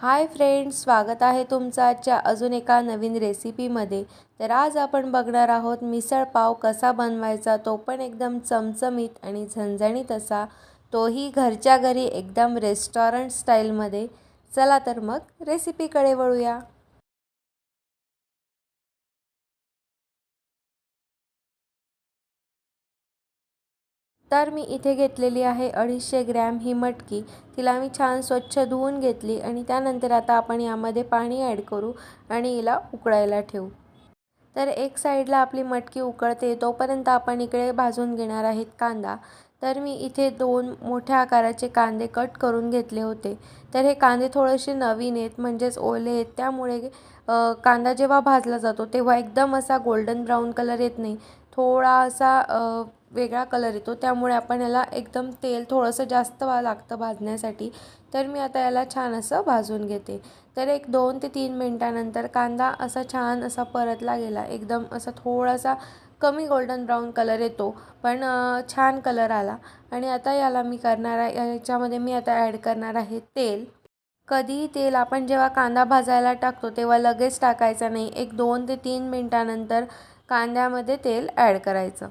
Hi friends स्वागत आहे तुमचं आजच्या अजून एका नवीन रेसिपीमध्ये. तर आज आपण बघणार आहोत मिसळ पाव कसा बनवायचा तो पण एकदम चमचमीत आणि झणझणीत असा. तोही घरच्या घरी एकदम रेस्टॉरंट स्टाईलमध्ये चला तर मग रेसिपीकडे वळूया. तर मी इथे घेतलेली आहे अडीचशे ग्रॅम ही मटकी. तिला मी छान स्वच्छ धुवून घेतली आणि त्यानंतर आता आपण यामध्ये पाणी ॲड करू आणि हिला उकळायला ठेवू. तर एक साईडला आपली मटकी उकळते तोपर्यंत आपण इकडे भाजून घेणार आहेत कांदा. तर मी इथे दोन मोठ्या आकाराचे कांदे कट करून घेतले होते. तर हे कांदे थोडेसे नवीन आहेत म्हणजेच ओले आहेत. त्यामुळे कांदा जेव्हा भाजला जातो तेव्हा एकदम असा गोल्डन ब्राऊन कलर येत नाही. थोडा असा वेगळा कलर येतो. त्यामुळे आपण याला एकदम तेल थोडंसं जास्त वा लागतं भाजण्यासाठी. तर मी आता याला छान असं भाजून घेते. तर एक दोन ते तीन मिनटानंतर कांदा असा छान असा परतला गेला. एकदम असा थोडासा कमी गोल्डन ब्राऊन कलर येतो. पण छान कलर आला. आणि आता याला मी करणार आहे याच्यामध्ये मी आता ॲड करणार आहे तेल. कधी तेल आपण जेव्हा कांदा भाजायला टाकतो तेव्हा लगेच टाकायचा नाही. एक दोन ते तीन मिनटानंतर कांद्यामध्ये तेल ॲड करायचं.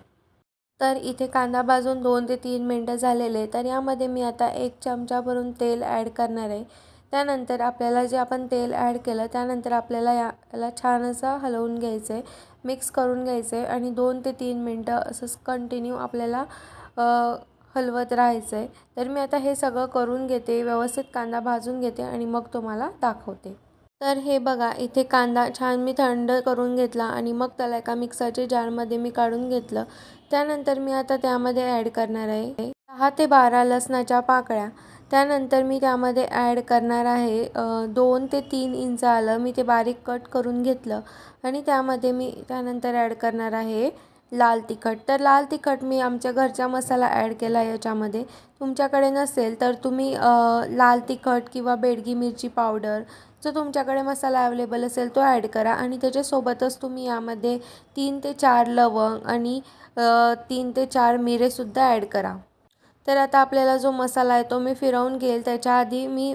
तर इथे कांदा भाजून दोन ते तीन मिनटं झालेले तर यामध्ये मी आता एक चमचा भरून तेल ॲड करणार आहे. त्यानंतर आपल्याला जे आपण तेल ॲड केलं त्यानंतर आपल्याला याला छान असं हलवून घ्यायचं आहे. मिक्स करून घ्यायचं आहे आणि दोन ते तीन मिनटं असंच कंटिन्यू आपल्याला हलवत राहायचं आहे. तर मी आता हे सगळं करून घेते व्यवस्थित कांदा भाजून घेते आणि मग तुम्हाला दाखवते. तर हे बघा इथे कांदा छान मी थंड करून घेतला आणि मग त्याला एका मिक्सरच्या जारमध्ये मी काढून घेतलं. त्यानंतर मी आता त्यामध्ये ॲड करणार आहे दहा ते बारा लसणाच्या पाकळ्या. त्यानंतर मी त्यामध्ये ॲड करणार आहे दोन ते तीन इंच आलं. मी ते बारीक कट करून घेतलं आणि त्यामध्ये मी त्यानंतर ॲड करणार आहे लाल तिखट. तर लाल तिखट मी आमच्या घरचा मसाला ॲड केला याच्यामध्ये. तुमच्याकडे नसेल तर तुम्ही लाल तिखट किंवा बेडगी मिरची पावडर जो तुमच्याकडे मसाला अवेलेबल असेल तो ॲड करा आणि त्याच्यासोबतच तुम्ही यामध्ये तीन ते चार लवंग आणि तीन ते चार मिरेसुद्धा ॲड करा. तर आता आपल्याला जो मसाला आहे तो मी फिरवून घेईल. त्याच्या आधी मी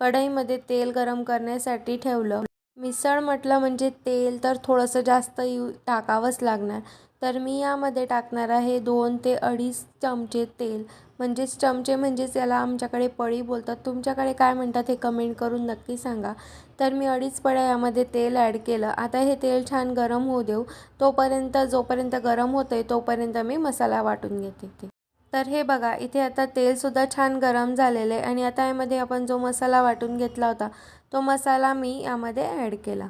कढईमध्ये तेल गरम करण्यासाठी ठेवलं. मिसळ म्हटलं म्हणजे तेल तर थोडंसं जास्त यू टाकावंच लागणार. तर मी यामध्ये टाकणार आहे दोन ते अडीच चमचे तेल. म्हणजेच चमचे म्हणजेच याला आमच्याकडे पळी बोलतात. तुमच्याकडे काय म्हणतात हे कमेंट करून नक्की सांगा. तर मी अडीच पळ्या यामध्ये तेल ॲड केलं. आता हे तेल छान गरम होऊ देऊ. तोपर्यंत जोपर्यंत गरम होतं आहे तोपर्यंत मी मसाला वाटून घेते तर हे बघा इथे आता तेलसुद्धा छान गरम झालेलं आहे आणि आता यामध्ये आपण जो मसाला वाटून घेतला होता तो मसाला मी यामध्ये ॲड केला.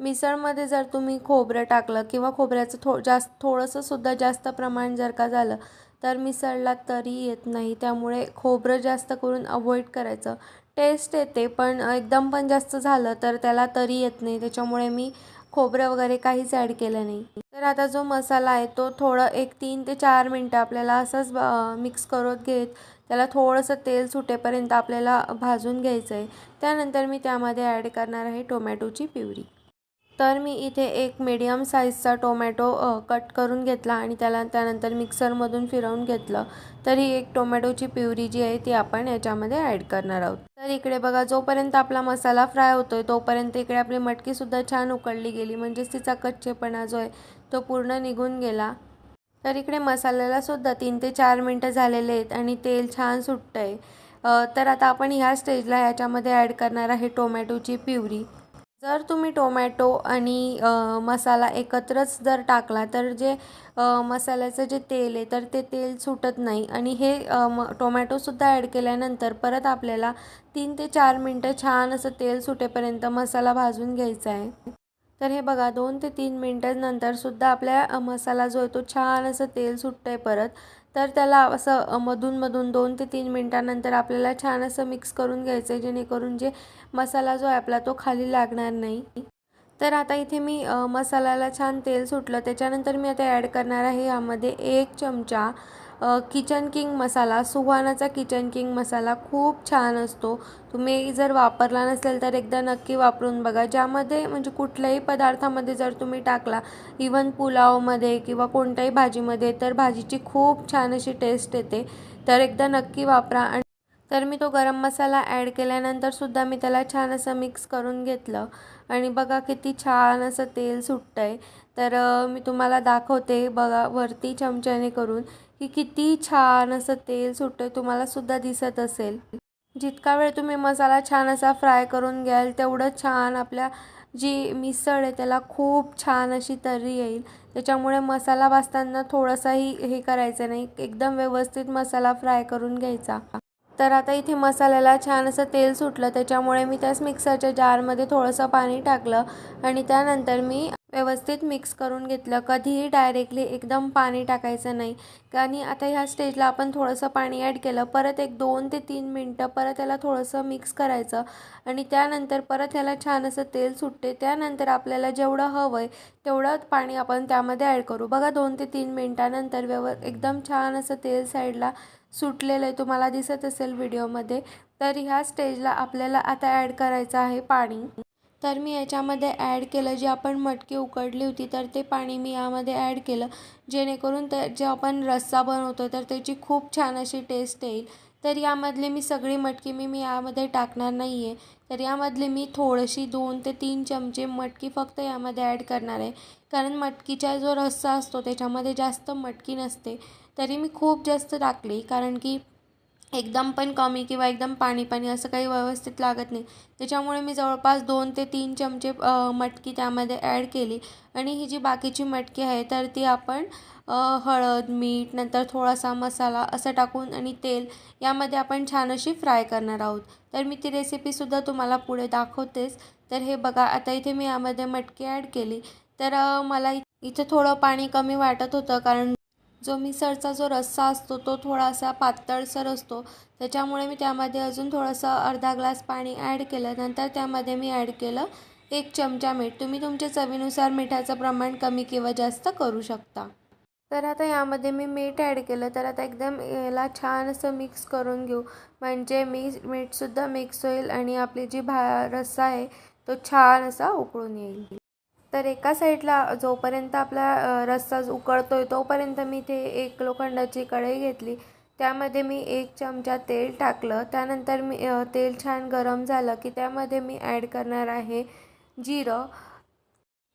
मिसळमध्ये जर तुम्ही खोबरं टाकलं किंवा खोबऱ्याचं थो जास्त थोडंसंसुद्धा जास्त प्रमाण जर का झालं तर मिसळला तरी येत नाही. त्यामुळे खोबरं जास्त करून अवॉइड करायचं. टेस्ट येते पण एकदम पण जास्त झालं तर त्याला तरी येत नाही. त्याच्यामुळे मी खोबरं वगैरे काहीच ॲड केलं नाही. तर आता जो मसाला आहे तो थोडं एक तीन ते चार मिनटं आपल्याला असंच मिक्स करत घेत त्याला थोडंसं तेल सुटेपर्यंत आपल्याला भाजून घ्यायचं आहे त्यानंतर मी त्यामध्ये ॲड करणार आहे टोमॅटोची प्युरी. तर मी इथे एक मीडियम साईजचा टोमॅटो कट करून घेतला आणि त्याला त्यानंतर मिक्सरमधून फिरवून घेतलं. तर ही एक टोमॅटोची प्युरी जी आहे ती आपण याच्यामध्ये ॲड करणार आहोत. तर इकडे बघा जोपर्यंत आपला मसाला फ्राय होतोय तोपर्यंत इकडे आपली मटकीसुद्धा छान उकळली गेली. म्हणजेच तिचा कच्चेपणा जो आहे तो पूर्ण निघून गेला. तर इकडे मसाल्यालासुद्धा तीन ते चार मिनटं झालेले आहेत आणि तेल छान सुटतं आहे तर आता आपण ह्या स्टेजला ह्याच्यामध्ये ॲड करणार आहे टोमॅटोची प्युरी. जर तुम्ही टोमॅटो आणि मसाला एकत्रच जर टाकला तर जे मसाल्याचं जे तेल आहे तर ते तेल सुटत नाही. आणि हे म टोमॅटोसुद्धा ॲड केल्यानंतर परत आपल्याला तीन ते चार मिनटं छान असं तेल सुटेपर्यंत मसाला भाजून घ्यायचा आहे. तर हे बघा दोन ते तीन मिनटांनंतरसुद्धा आपल्या मसाला जो आहे तो छान असं तेल सुटतं आहे परत. तर त्याला असं मधूनमधून दोन ते तीन मिनटानंतर आपल्याला छान असं मिक्स करून घ्यायचं आहे जेणेकरून जे मसाला जो आहे आपला तो खाली लागणार नाही. तर आता इथे मी मसाल्याला छान तेल सुटलं. त्याच्यानंतर मी आता ॲड करणार आहे यामध्ये एक चमचा किचन किंग मसाला सुहानाचा किचन किंग मसाला खूप छान असतो. तुम्ही जर वापरला नसेल तर एकदा नक्की वापरून बघा. ज्यामध्ये म्हणजे कुठल्याही पदार्थामध्ये जर तुम्ही टाकला इवन पुलावमध्ये किंवा कोणत्याही भाजीमध्ये तर भाजीची खूप छान अशी टेस्ट येते. तर एकदा नक्की वापरा. आणि तर मी तो गरम मसाला ॲड केल्यानंतरसुद्धा मी त्याला छान असं मिक्स करून घेतलं. आणि बघा किती छान असं तेल सुटतं आहे तर मी तुम्हाला दाखवते. बघा वरती चमच्याने करून. की किती छान असं तेल सुटतं तुम्हाला सुद्धा दिसत असेल. जितका वेळ तुम्ही मसाला छान असा फ्राय करून घ्याल तेवढं छान आपल्या जी मिसळ आहे त्याला खूप छान अशी तर्री येईल. त्याच्यामुळे मसाला भाजताना थोडंसाही हे करायचं नाही एकदम व्यवस्थित मसाला फ्राय करून घ्यायचा. तर आता इथे मसाल्याला छान असं तेल सुटलं त्याच्यामुळे मी त्याच मिक्सरच्या जारमध्ये थोडंसं पाणी टाकलं आणि त्यानंतर मी व्यवस्थित मिक्स करून घेतलं. कधीही डायरेक्टली एकदम पाणी टाकायचं नाही. आणि आता ह्या स्टेजला आपण थोडंसं पाणी ॲड केलं परत एक दोन ते तीन मिनटं परत त्याला थोडंसं मिक्स करायचं आणि त्यानंतर परत ह्याला छान असं तेल सुटते. त्यानंतर आपल्याला जेवढं हवं आहे तेवढं पाणी आपण त्यामध्ये ॲड करू. बघा दोन ते तीन मिनटानंतर व्यव एकदम छान असं तेल साईडला सुटलेलं आहे तुम्हाला दिसत असेल व्हिडिओमध्ये. तर ह्या स्टेजला आपल्याला आता ॲड करायचं आहे पाणी. तर मी याच्यामध्ये ॲड केलं जे आपण मटकी उकडली होती तर ते पाणी मी यामध्ये ॲड केलं. जेणेकरून ते जे आपण रस्सा बनवतो तर त्याची खूप छान अशी टेस्ट येईल. तर यामधले मी सगळी मटकी मी मी यामध्ये टाकणार नाही आहे तर यामधले मी थोडीशी दोन ते तीन चमचे मटकी फक्त यामध्ये ॲड करणार आहे. कारण मटकीचा जो रस्सा असतो त्याच्यामध्ये जास्त मटकी नसते. तरी मी खूप जास्त टाकली. कारण की एकदम पण कमी किंवा एकदम पाणी पाणी असं काही व्यवस्थित लागत नाही. त्याच्यामुळे मी जवळपास दोन ते तीन चमचे मटकी त्यामध्ये ॲड केली. आणि ही जी बाकीची मटकी आहे तर ती आपण हळद मीठ नंतर थोडासा मसाला असं टाकून आणि तेल यामध्ये आपण छान अशी फ्राय करणार आहोत. तर मी ती रेसिपीसुद्धा तुम्हाला पुढे दाखवतेच. तर हे बघा आता इथे मी यामध्ये मटकी ॲड केली. तर मला इथं थोडं पाणी कमी वाटत होतं कारण जो मिसळचा जो रस्सा असतो तो थोडासा पातळसर असतो. त्याच्यामुळे मी त्यामध्ये अजून थोडंसं अर्धा ग्लास पाणी ॲड केलं. नंतर त्यामध्ये मी ॲड केलं एक चमचा मीठ. तुम्ही तुमच्या चवीनुसार मिठाचं प्रमाण कमी किंवा जास्त करू शकता. तर आता यामध्ये मी मीठ ॲड केलं. तर आता एकदम याला छान असं मिक्स करून घेऊ. म्हणजे मी मीठसुद्धा मिक्स होईल आणि आपली जी भा रस्सा आहे तो छान असा उकळून येईल. तर एका साईडला जोपर्यंत आपला रस्सा उकळतो आहे तोपर्यंत मी ते एक लोखंडाची कढई घेतली. त्यामध्ये मी एक चमचा तेल टाकलं. त्यानंतर मी तेल छान गरम झालं की त्यामध्ये मी ॲड करणार आहे जिरं.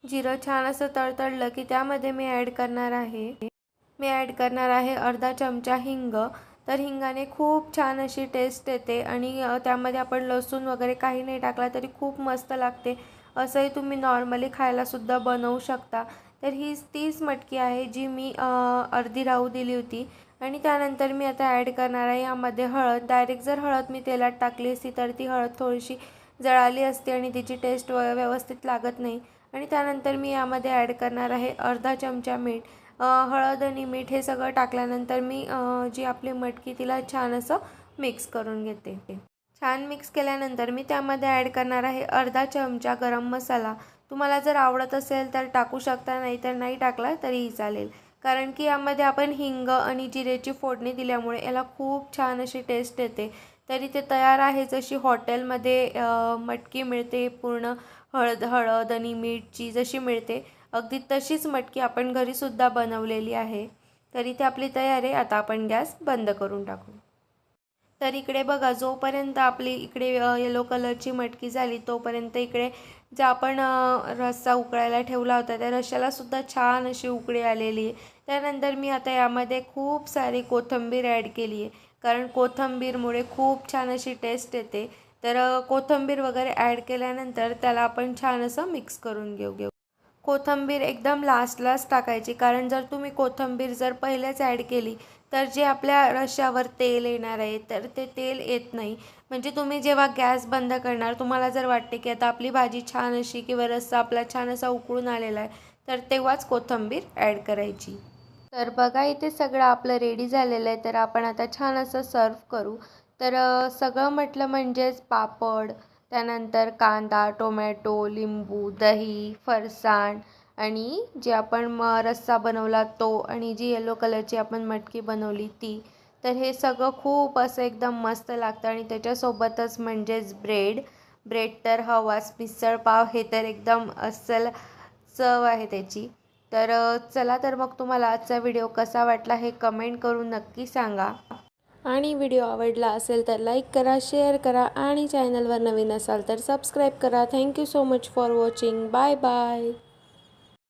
जिरं छान असं तळतळलं की त्यामध्ये मी ॲड करणार आहे मी ॲड करणार आहे अर्धा चमचा हिंग. तर हिंगाने खूप छान अशी टेस्ट येते आणि त्यामध्ये आपण लसूण वगैरे काही नाही टाकला तरी खूप मस्त लागते. असंही तुम्ही नॉर्मली खायलासुद्धा बनवू शकता. तर ही तीच मटकी आहे जी मी अर्धी राहू दिली होती. आणि त्यानंतर मी आता ॲड करणार आहे यामध्ये हळद. डायरेक्ट जर हळद मी तेलात टाकली असती तर ती हळद थोडीशी जळाली असते आणि तिची टेस्ट व्यवस्थित लागत नाही. आणि त्यानंतर मी यामध्ये ॲड करणार आहे अर्धा चमचा मीठ. हळद आणि मीठ हे सगळं टाकल्यानंतर मी जी आपली मटकी तिला छान असं मिक्स करून घेते. छान मिक्स केल्यानंतर मी त्यामध्ये ॲड करणार आहे अर्धा चमचा गरम मसाला. तुम्हाला जर आवडत असेल तर टाकू शकता नाही तर नाही टाकला तरीही चालेल. कारण की यामध्ये आपण हिंग आणि जिरेची फोडणी दिल्यामुळे याला खूप छान अशी टेस्ट येते. तरी ते तयार आहे जशी हॉटेलमध्ये मटकी मिळते पूर्ण हळद हळद आणि मीठची जशी मिळते अगदी तशीच मटकी आपण घरीसुद्धा बनवलेली आहे. तरी ती आपली तयार आहे आता आपण गॅस बंद करून टाकू. तर इकडे बघा जोपर्यंत आपली इकडे येलो कलरची मटकी झाली तोपर्यंत इकडे जे आपण रस्सा उकळायला ठेवला होता त्या रश्श्यालासुद्धा छान अशी उकळी आलेली आहे. त्यानंतर मी आता यामध्ये खूप सारी कोथिंबीर ॲड केली आहे. कारण कोथंबीरमुळे खूप छान अशी टेस्ट येते. तर कोथिंबीर वगैरे ॲड केल्यानंतर त्याला आपण छान असं मिक्स करून घेऊ घेऊ कोथिंबीर एकदम लास्टलाच टाकायची. कारण जर तुम्ही कोथिंबीर जर पहिलेच ॲड केली तर जे आपल्या रश्श्यावर तेल येणार आहे तर ते तेल येत नाही. म्हणजे तुम्ही जेव्हा गॅस बंद करणार तुम्हाला जर वाटते की आता आपली भाजी छान अशी किंवा रस्सा आपला छान असा उकळून आलेला आहे तर तेव्हाच कोथिंबीर ॲड करायची. तर बघा इथे सगळं आपलं रेडी झालेलं आहे. तर आपण आता छान असं सर्व करू. तर सगळं म्हटलं म्हणजेच पापड त्यानंतर कांदा टोमॅटो लिंबू दही फरसाण आणि जे आपण म रस्सा बनवला तो आणि जी येलो कलरची आपण मटकी बनवली ती तर हे सगळं खूप असं एकदम मस्त लागतं आणि त्याच्यासोबतच म्हणजेच ब्रेड ब्रेड तर हवाच मिसळ पाव हे तर एकदम अस्सल चव आहे त्याची. तर चला तर मग तुम्हाला आजचा व्हिडिओ कसा वाटला हे कमेंट करून नक्की सांगा. आणि व्हिडिओ आवडला असेल तर लाईक करा शेअर करा आणि चॅनलवर नवीन असाल तर सबस्क्राईब करा. Thank you so much for watching. Bye bye.